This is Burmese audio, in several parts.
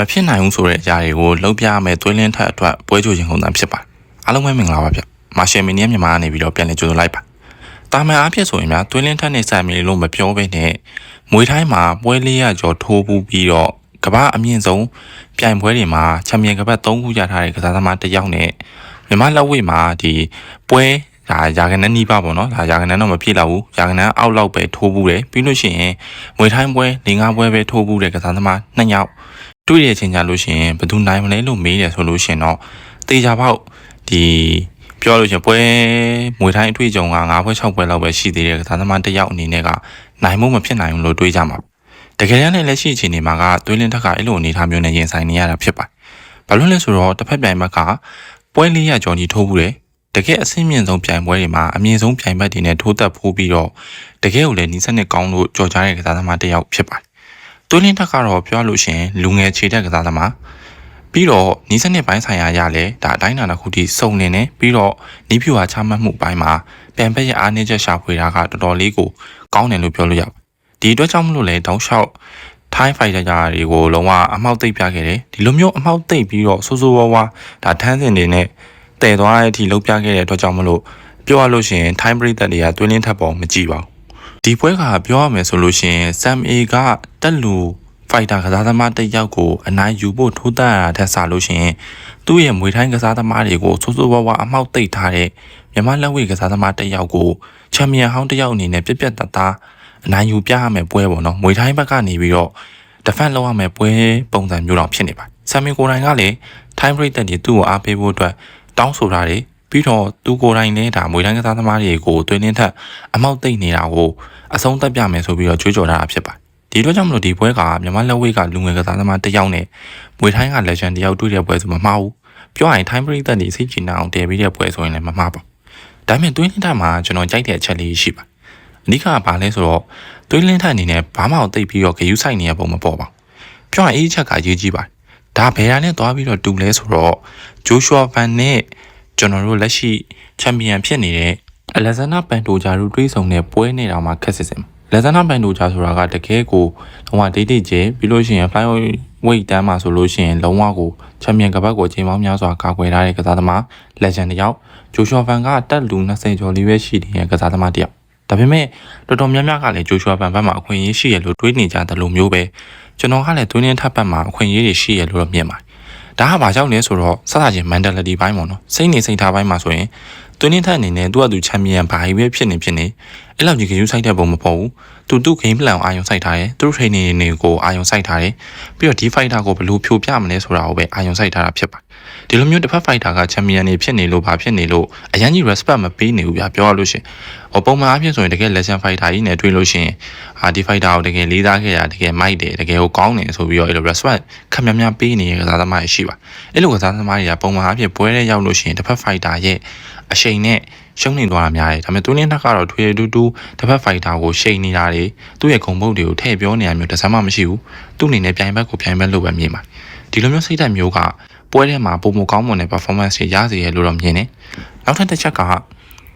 မဖြစ်နိုင်ဘူးဆိုတဲ့အရာတွေကိုလှုပ်ပြရမယ်သွေးလင်းထက်အတွက်ပွဲချိုခြင်းကုန်တာဖြစ်ပါတယ်အားလုံးပဲမင်္ဂလာပါဗျမာရှယ်မီနီယမ်မြန်မာကနေပြီးတော့ပြန်လည်ကြိုဆိုလိုက်ပါတာမန်အားဖြင့်ဆိုရင်များသွေးလင်းထက်နဲ့ဆန်မီလို့မပြောဘဲနဲ့မွေထိုင်းမှာပွဲလေးရကျော်ထိုးပူးပြီးတော့ကမ္ဘာအမြင့်ဆုံးပြိုင်ပွဲတွေမှာချန်ပီယံကပတ်3ခုရထားတဲ့ကစားသမားတစ်ယောက်နဲ့မြန်မာလက်ဝဲမှာဒီပွဲဒါရာခဏနီးပါပေါ့နော်ဒါရာခဏတော့မပြည့်တော့ဘူးရာခဏအောက်လောက်ပဲထိုးဘူးတယ်ပြီးလို့ရှိရင်မွေထိုင်းပွဲ၄၅ပွဲပဲထိုးဘူးတဲ့ကစားသမားနှစ်ယောက် တွေ့ရချင်းကြလို့ရှိရင်ဘယ်သူနိုင်မလဲလို့မေးတယ်ဆိုလို့ရှိရင်တော့တေချာပေါက်ဒီပြောလို့ရှိရင်ပွဲမွေထိုင်းအတွေ့အကြုံက၅ပွဲ၆ပွဲလောက်ပဲရှိသေးတယ်ကစားသမားတစ်ယောက်အနေနဲ့ကနိုင်မှုမဖြစ်နိုင်ဘူးလို့တွေးကြမှာတကယ်တမ်းလည်းလက်ရှိအခြေအနေမှာကသွေးလင်းထက်ကအဲ့လိုအနေအထားမျိုးနဲ့ရင်ဆိုင်နေရတာဖြစ်ပါတယ်ဘာလို့လဲဆိုတော့တစ်ဖက်ပြိုင်ဘက်ကပွဲလေးရကြော်ကြီးထိုးဘူးတယ်တကယ်အဆင့်မြင့်ဆုံးပြိုင်ပွဲတွေမှာအမြင့်ဆုံးပြိုင်ဘက်တွေနဲ့ထိုးသက်ဖိုးပြီးတော့တကယ်ကိုလည်းနီးစနစ်ကောင်းလို့ကြော်ကြားတဲ့ကစားသမားတစ်ယောက်ဖြစ်ပါတယ် သွေးလင်းထက်ကတော့ပြောလို့ရှိရင်လူငယ်ခြေတက်ကစားသမားပြီးတော့နီးစနစ်ပိုင်းဆိုင်ရာရလဲဒါအတိုင်းအတာတစ်ခုထိစုံနေနေပြီးတော့နီးဖြူဟာချမှတ်မှုပိုင်းမှာပြန်ပက်ရအားနည်းချက်ရှာဖွေတာကတော်တော်လေးကိုကောင်းတယ်လို့ပြောလို့ရပါတယ်ဒီအတွက်ကြောင့်မလို့လဲတောင်းလျှောက်ထိုင်းဖိုင်တာတွေကိုလုံးဝအမှောက်သိပ်ပြခဲ့တယ်ဒီလိုမျိုးအမှောက်သိပ်ပြီးတော့ဆိုးဆိုးဝါးဝါဒါထန်းစင်တွေနဲ့တည်သွားတဲ့အထိလှုပ်ပြခဲ့တဲ့အတွက်ကြောင့်မလို့ပြောရလို့ရှိရင်ထိုင်းပရိသတ်တွေကတွင်းလင်းထပ်ပေါ်မကြည့်ပါဘူး ဒီပွဲကပြောရမယ်ဆိုလို့ရှိရင် Sam A ကတက်လူဖိုက်တာကစားသမားတစ်ယောက်ကိုအနိုင်ယူဖို့ထိုးတက်ရတာထက်ဆလို့ရှိရင်သူ့ရဲ့မွေထိုင်းကစားသမားတွေကိုဆိုးဆိုးဝါးဝါအမှောက်သိပ်ထားတဲ့မြန်မာလက်ဝဲကစားသမားတစ်ယောက်ကိုချန်ပီယံဟောင်းတစ်ယောက်အနေနဲ့ပြက်ပြက်တသားအနိုင်ယူပြရမယ်ပွဲပေါ့နော်မွေထိုင်းဘက်ကနေပြီးတော့ defend လုပ်ရမယ်ပွဲပုံစံမျိုးတော့ဖြစ်နေပါတယ်ဆမ်မီကိုနိုင်ကလည်း time break တက်တွေသူ့ကိုအားပေးဖို့အတွက်တောင်းဆိုတာတွေ ပြီးတော့သူကိုယ်တိုင်လည်းဒါမွေတိုင်းကစားသမားတွေကိုတွင်းနှင်းထက်အမောက်သိမ့်နေတာကိုအဆုံးသတ်ပြမယ်ဆိုပြီးတော့ကြွေးကြော်ထားတာဖြစ်ပါတယ်ဒီတော့ကြောင့်မလို့ဒီပွဲကမြန်မာလက်ဝဲကလူငယ်ကစားသမားတစ်ယောက်နဲ့မွေထိုင်းက legend တစ်ယောက်တွေ့တဲ့ပွဲဆိုမမှားဘူးပြောရရင် time break တက်တွေစိတ်ချနာအောင်တည်ပြီးတဲ့ပွဲဆိုရင်လည်းမမှားပါဘူးဒါပေမဲ့တွင်းနှင်းထက်မှာကျွန်တော်ကြိုက်တဲ့အချက်လေးရှိပါအဓိကကဘာလဲဆိုတော့တွင်းလင်းထက်အနေနဲ့ဘာမှမသိပြီးတော့ဂယူးဆိုင်နေရပုံမပေါ်ပါဘူးပြောရရင်အေးချက်ကရေးကြည့်ပါတယ်ဒါဘယ်ဟာနဲ့သွားပြီးတော့တူလဲဆိုတော့ဂျိုးရှွာဗန်နဲ့ ကျွန်တော်တို့လက်ရှိချန်ပီယံဖြစ်နေတဲ့အလက်ဇန်နာပန်တိုဂျာတို့တွေးဆုံတဲ့ပွဲနေတာမှာခက်စစ်စစ်လက်ဇန်နာပန်တိုဂျာဆိုတာကတကယ်ကိုလုံးဝဒိတ်ဒိတ်ကျပြီးလို့ရှိရင် fly weight တန်းမှာဆိုလို့ရှိရင်လုံးဝကိုချန်ပီယံကပတ်ကိုအချိန်ပေါင်းများစွာကာကွယ်ထားတဲ့ကစားသမား legend တယောက်ဂျိုရှွာဗန်ကတက်လူ20ကျော်လေးပဲရှိနေတဲ့ကစားသမားတယောက်ဒါပေမဲ့တော်တော်များများကလည်းဂျိုရှွာဗန်ဘက်မှာအခွင့်အရေးရှိရလို့တွေးနေကြတယ်လို့မျိုးပဲကျွန်တော်ကလည်းသွင်းင်းထပ်ဘက်မှာအခွင့်အရေးတွေရှိရလို့တော့မြင်ပါတယ် ဒါကဘာကြောင့်လဲဆိုတော့စသချင်း mentality ဘိုင်းပေါ့နော်စိတ်နေစိတ်ထားဘိုင်းမှာဆိုရင်တွင်းနှင်းထက်အနေနဲ့သူ့အတူချန်ပီယံဘာကြီးပဲဖြစ်နေဖြစ်နေ အဲ့လောက်ကြီးကယူဆိုင်တဲ့ပုံမပေါ်ဘူးသူသူ့ game plan ကိုအာရုံစိုက်ထားတယ်သူ့ training တွေကိုအာရုံစိုက်ထားတယ်ပြီးတော့ဒီ fighter ကိုဘယ်လိုဖြိုပြမလဲဆိုတာကိုပဲအာရုံစိုက်ထားတာဖြစ်ပါတယ်ဒီလိုမျိုးတစ်ဖက် fighter ကချန်ပီယံနေဖြစ်နေလို့ဘာဖြစ်နေလို့အရန်ကြီး respect မပေးနေဘူးဗျာပြောရလို့ရှင်ဟောပုံမှန်အားဖြင့်ဆိုရင်တကယ် legend fighter ကြီးနဲ့တွေ့လို့ရှိရင်အာဒီ fighter ကိုတကယ်လေးစားခဲ့တာတကယ်မိုက်တယ်တကယ်ကိုကောင်းတယ်ဆိုပြီးတော့အဲ့လို respect ခက်များများပေးနေတဲ့ကစားသမားတွေရှိပါအဲ့လိုကစားသမားတွေကပုံမှန်အားဖြင့်ပွဲထဲရောက်လို့ရှိရင်တစ်ဖက် fighter ရဲ့အရှိန်နဲ့ရှုံးနေသွားတာများတယ်ဒါပေမဲ့သူလင်းတက်ကတော့ထွေတူတူတစ်ဖက် fighter ကိုရှိန်နေတာတွေသူ့ရဲ့ဂုံပုတ်တွေကိုထည့်ပြောနေတာမျိုးတစ်စမ်းမှမရှိဘူးသူ့အနေနဲ့ပြိုင်ဘက်ကိုပြိုင်ဘက်လို့ပဲမြင်ပါတယ်ဒီလိုမျိုးစိတ်ဓာတ်မျိုးကပွဲထဲမှာပုံမကောင်းမွန်တဲ့ performance တွေရစေရလို့တော့မြင်တယ်နောက်ထပ်တစ်ချက်က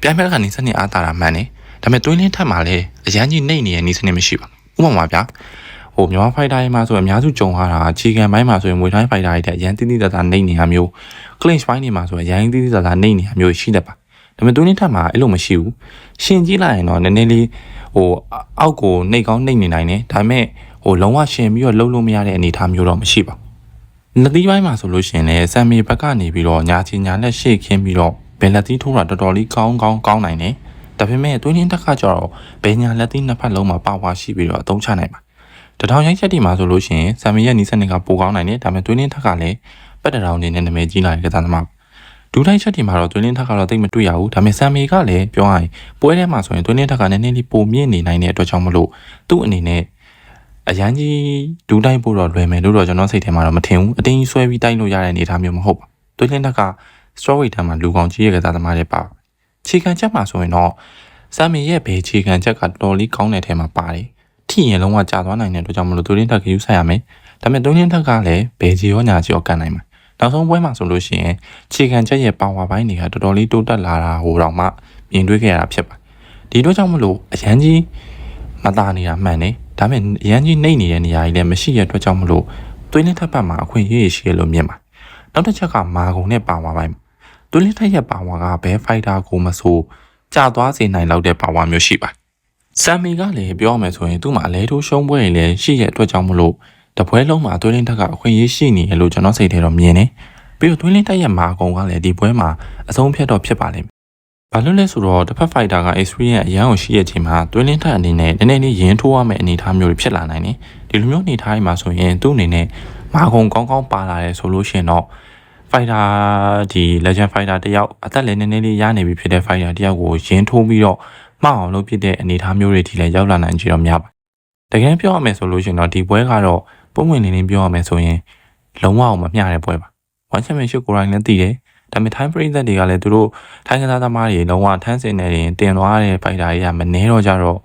ပြိုင်ဘက်ကနေစနစ်အားတာတာမှန်တယ်ဒါပေမဲ့တွင်းလင်းထက်မှာလည်းအရန်ကြီးနှိမ့်နေတဲ့နီးစနစ်မရှိပါဘူးဥပမာဗျာဟိုမြန်မာဖိုက်တာတွေမှာဆိုရင်အများစုကြုံရတာခြေခံပိုင်းမှာဆိုရင်မွေတိုင်းဖိုက်တာတွေတဲ့အရန်တိတိတသားနှိမ့်နေတာမျိုး clinch ပိုင်းတွေမှာဆိုရင်အရန်တိတိတသားနှိမ့်နေတာမျိုးရှိတတ်ပါ ဒါပေမဲ့တွင်းလင်းထက်မှာအဲ့လိုမရှိဘူးရှင်ကြည့်လိုက်ရင်တော့နည်းနည်းလေးဟိုအောက်ကိုနှိပ်ကောင်းနှိမ့်နေနိုင်တယ်ဒါပေမဲ့ဟိုလုံးဝရှင်ပြီးတော့လှုပ်လို့မရတဲ့အနေအထားမျိုးတော့မရှိပါဘူးလက်သီးပိုင်းမှာဆိုလို့ရှိရင်လည်းဆမ်မီဘက်ကနေပြီးတော့ညာချီညာလက်ရှေ့ခင်းပြီးတော့ဘယ်လက်သီးထိုးတာတော်တော်လေးကောင်းကောင်းကောင်းနိုင်တယ်ဒါပေမဲ့တွင်းရင်းတက်ကကြတော့ဘယ်ညာလက်သီးနှစ်ဖက်လုံးမှာပါဝါရှိပြီးတော့အသုံးချနိုင်ပါတထောင်ရိုက်ချက်ဒီမှာဆိုလို့ရှိရင်ဆမ်မီရဲ့နီးစနစ်ကပိုကောင်းနိုင်တယ်ဒါပေမဲ့တွင်းရင်းတက်ကလည်းပက်တရောင်နေနဲ့နာမည်ကြီးလာတဲ့ကစားသမား ဒူတိုင်းချက်ဒီမှာတော့တွင်းရင်းတက်ကတော့တိတ်မတွေ့ရဘူးဒါပေမဲ့ဆမ်မီကလည်းပြောရရင်ပွဲထဲမှာဆိုရင်တွင်းရင်းတက်ကနည်းနည်းလေးပိုမြင့်နေနိုင်တဲ့အတွက်ကြောင့်မလို့သူ့အနေနဲ့အရန်ကြီးဒူတိုင်းပို့တော့လွယ်မယ်လို့တော့ကျွန်တော်စိတ်ထဲမှာတော့မထင်ဘူးအတင်းကြီးဆွဲပြီးတိုက်လို့ရတဲ့အနေအထားမျိုးမဟုတ်ပါတွင်းရင်းတက်က strawweight တန်းမှာလူကောင်ကြီးရဲ့ကစားသမားတွေပါခြေခံချက်မှာဆိုရင်တော့ဆမ်မီရဲ့ဘယ်ခြေခံချက်ကတော်တော်လေးကောင်းတဲ့ထဲမှာပါတယ်ထိရင်လုံးဝကြာသွားနိုင်တဲ့အတွက်ကြောင့်မလို့သူရင်းထက်ကယူဆိုင်ရမယ်ဒါပေမဲ့သူရင်းထက်ကလည်းဘယ်ခြေရောညာခြေရောကန်နိုင်မှာ နောက်ဆုံးပွဲမှာဆိုလို့ရှိရင်ခြေခံချက်ရဲ့ပါဝါပိုင်းတွေကတော်တော်လေးတိုးတက်လာတာဟိုတော့မှမြင်တွေ့ခဲ့ရတာဖြစ်ပါဒီအတွက်ကြောင့်မလို့အရန်ကြီးမသားနေတာမှန်တယ်ဒါပေမဲ့အရန်ကြီးနှိမ့်နေတဲ့နေရာကြီးလည်းမရှိရတဲ့အတွက်ကြောင့်မလို့သွေးလင်းထက်ဘက်မှာအခွင့်အရေးရှိရလို့မြင်ပါနောက်တစ်ချက်ကမာကုံနဲ့ပါဝါပိုင်းသွေးလင်းထက်ရဲ့ပါဝါကဘဲဖိုက်တာကိုမဆိုကြာသွားစေနိုင်လောက်တဲ့ပါဝါမျိုးရှိပါဆမ်မီကလည်းပြောရမယ်ဆိုရင်သူ့မှာအလဲထိုးရှုံးပွဲတွေလည်းရှိရဲ့အတွက်ကြောင့်မလို့ တပွဲလုံးမှာသွေးလင်းထက်ကအခွင့်အရေးရှိနေရလို့ကျွန်တော်စိတ်ထဲတော့မြင်နေပြီးတော့သွေးလင်းထက်ရဲ့မာကုံကလည်းဒီပွဲမှာအဆုံးဖြတ်တော့ဖြစ်ပါလိမ့်မယ်ဘာလို့လဲဆိုတော့တစ်ဖက်ဖိုက်တာက experience အရန်ကိုရှိရဲ့ချိန်မှာတွင်းလင်းထက်အနေနဲ့နည်းနည်းလေးရင်ထိုးရမယ့်အနေအထားမျိုးတွေဖြစ်လာနိုင်တယ်ဒီလိုမျိုးအနေအထားတွေမှာဆိုရင်သူ့အနေနဲ့မာကုံကောင်းကောင်းပါလာတယ်ဆိုလို့ရှိရင်တော့ fighter ဒီ legend fighter တယောက်အသက်လည်းနည်းနည်းလေးရနေပြီဖြစ်တဲ့ fighter တယောက်ကိုရင်ထိုးပြီးတော့မှောက်အောင်လုပ်ဖြစ်တဲ့အနေအထားမျိုးတွေဒီလည်းရောက်လာနိုင်ကြတော့များပါတကယ်ပြောရမယ်ဆိုလို့ရှိရင်တော့ဒီပွဲကတော့ ပုံမှန်နေနေပြောရမယ်ဆိုရင်လုံးဝအောင်မမျှတဲ့ပွဲပါ one championship ကိုယ်တိုင်လည်းသိတယ်ဒါပေမဲ့ time frame တွေကလည်းသူတို့ထိုင်းကစားသမားတွေလုံးဝထမ်းစင်နေရင်တင်သွားတဲ့ fighter တွေကမနှဲတော့ကြတော့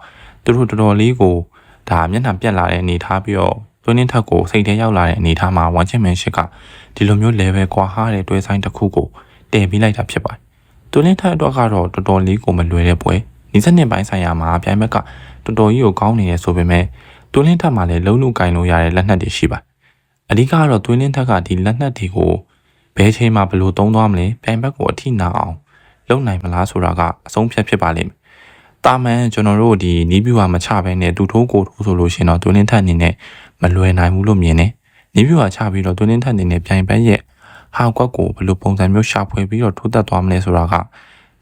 သူတို့တော်တော်လေးကိုဒါမျက်နှာပြက်လာတဲ့အနေထားပြီးတော့သွင်းင်းထက်ကိုစိတ်ထဲရောက်လာတဲ့အနေထားမှာ one championship ကဒီလိုမျိုး level ကွာဟားတဲ့တွဲဆိုင်တစ်ခုကိုတည်ပြီးလိုက်တာဖြစ်ပါတယ်။သွင်းင်းထက်အတွက်ကတော့တော်တော်လေးကိုမလွယ်တဲ့ပွဲ။ဒီစနစ်ပိုင်းဆိုင်ရာမှာပြိုင်ဘက်ကတော်တော်ကြီးကိုကောင်းနေရဆိုပေမဲ့ သွင်းင်းထက်မှာလည်းလုံးလုံးကင်လို့ရတဲ့လက်နက်တွေရှိပါတယ်။အဓိကတော့သွင်းင်းထက်ကဒီလက်နက်တွေကိုဘယ်ချိန်မှဘယ်လိုသုံးသွားမလဲပြိုင်ဘက်ကိုအထိနာအောင်လုပ်နိုင်မလားဆိုတာကအဆုံးဖြတ်ဖြစ်ပါလိမ့်မယ်။တာမန်ကျွန်တော်တို့ဒီနီးပြူဟာမချဘဲနဲ့တူထိုးကိုထိုးဆိုလို့ရှိရင်တော့သွင်းင်းထက်အနေနဲ့မလွယ်နိုင်ဘူးလို့မြင်တယ်။နီးပြူဟာချပြီးတော့သွင်းင်းထက်အနေနဲ့ပြိုင်ဘက်ရဲ့ဟာကွက်ကိုဘယ်လိုပုံစံမျိုးရှာဖွေပြီးတော့ထိုးသက်သွားမလဲဆိုတာက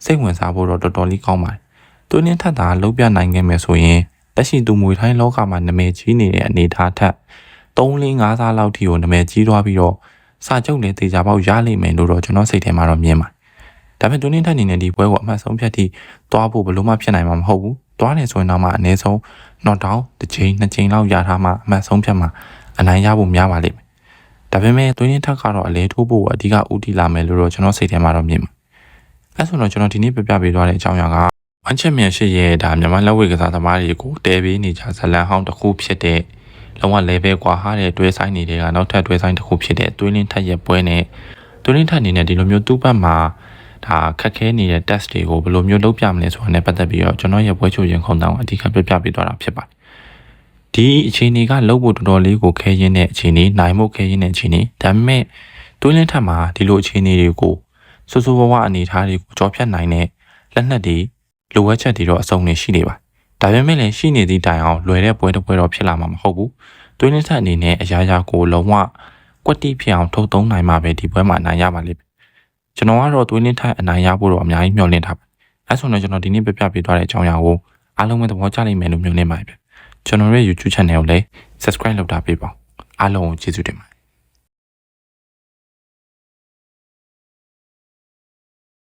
စိတ်ဝင်စားဖို့တော့တော်တော်လေးကောင်းပါတယ်။သွင်းင်းထက်တာလုံးပြနိုင်ခဲ့မယ်ဆိုရင် လက်ရှိသူမွေထိုင်းလောကမှာနာမည်ကြီးနေတဲ့အနေအထားထက်3လ5စားလောက်ထိကိုနာမည်ကြီးသွားပြီးတော့စာချုပ်လည်းတေချာပေါက်ရလိမ့်မယ်လို့တော့ကျွန်တော်စိတ်ထဲမှာတော့မြင်ပါတယ်။ဒါပေမဲ့တွင်းထက်အနေနဲ့ဒီပွဲကိုအမှတ်ဆုံးဖြတ်ထိသွားဖို့ဘယ်လို့မှဖြစ်နိုင်မှာမဟုတ်ဘူး။သွားနေဆိုရင်တော့မှအနည်းဆုံး not down တစ်ချိန်နှစ်ချိန်လောက်ရထားမှအမှတ်ဆုံးဖြတ်မှာအနိုင်ရဖို့များပါလိမ့်မယ်။ဒါပေမဲ့တွင်းထက်ကတော့အလဲထိုးဖို့အဓိကဦးတည်လာမယ်လို့တော့ကျွန်တော်စိတ်ထဲမှာတော့မြင်ပါတယ်။အဲဆိုတော့ကျွန်တော်ဒီနေ့ပြပြပေးသွားတဲ့အကြောင်းအရာက ဝမ်းချက်မြန်ရှိရဲ့ဒါမြန်မာလက်ဝဲကစားသမားတွေကိုတဲပေးနေကြဇလန်ဟောင်းတစ်ခုဖြစ်တဲ့လုံးဝ level กว่าဟာတဲ့တွဲဆိုင်နေတဲ့ကနောက်ထပ်တွဲဆိုင်တစ်ခုဖြစ်တဲ့တွင်းလင်းထက်ရဲ့ပွဲနဲ့တွင်းလင်းထက်အနေနဲ့ဒီလိုမျိုးသူ့ဘက်မှာဒါခက်ခဲနေတဲ့ test တွေကိုဘယ်လိုမျိုးလုပ်ပြမလဲဆိုတာနဲ့ပတ်သက်ပြီးတော့ကျွန်တော်ရဲ့ပွဲချိုရင်ခုံတောင်းအဓိကပြပြပေးသွားတာဖြစ်ပါတယ်ဒီအခြေအနေကလုပ်ဖို့တော်တော်လေးကိုခဲရင်းတဲ့အခြေအနေနိုင်ဖို့ခဲရင်းတဲ့အခြေအနေဒါပေမဲ့တွင်းလင်းထက်မှာဒီလိုအခြေအနေတွေကိုစိုးစိုးဝါးဝါအနေထားတွေကိုကြော်ဖြတ်နိုင်တဲ့လက်နက်တွေ လိုအပ်ချက်တွေတော့အစုံနေရှိနေပါဒါပေမဲ့လည်းရှိနေသည့်တိုင်အောင်လွယ်တဲ့ပွဲတစ်ပွဲတော့ဖြစ်လာမှာမဟုတ်ဘူး။တွင်းလင်းထက်အနေနဲ့အရာရာကိုလုံးဝကွက်တိဖြစ်အောင်ထုတ်သုံးနိုင်မှပဲဒီပွဲမှာအနိုင်ရပါလိမ့်မယ်။ကျွန်တော်ကတော့တွင်းလင်းထက်အနိုင်ရဖို့တော့အများကြီးမျှော်လင့်ထားပါတယ်။အဲဆိုတော့ကျွန်တော်ဒီနေ့ပြပြပေးသွားတဲ့အကြောင်းအရာကိုအားလုံးပဲသဘောကျလိမ့်မယ်လို့မျှော်လင့်ပါတယ်ဗျ။ကျွန်တော်ရဲ့ YouTube channel ကိုလည်း subscribe လုပ်ထားပေးပါဦး။အားလုံးကိုကျေးဇူးတင်ပါတယ်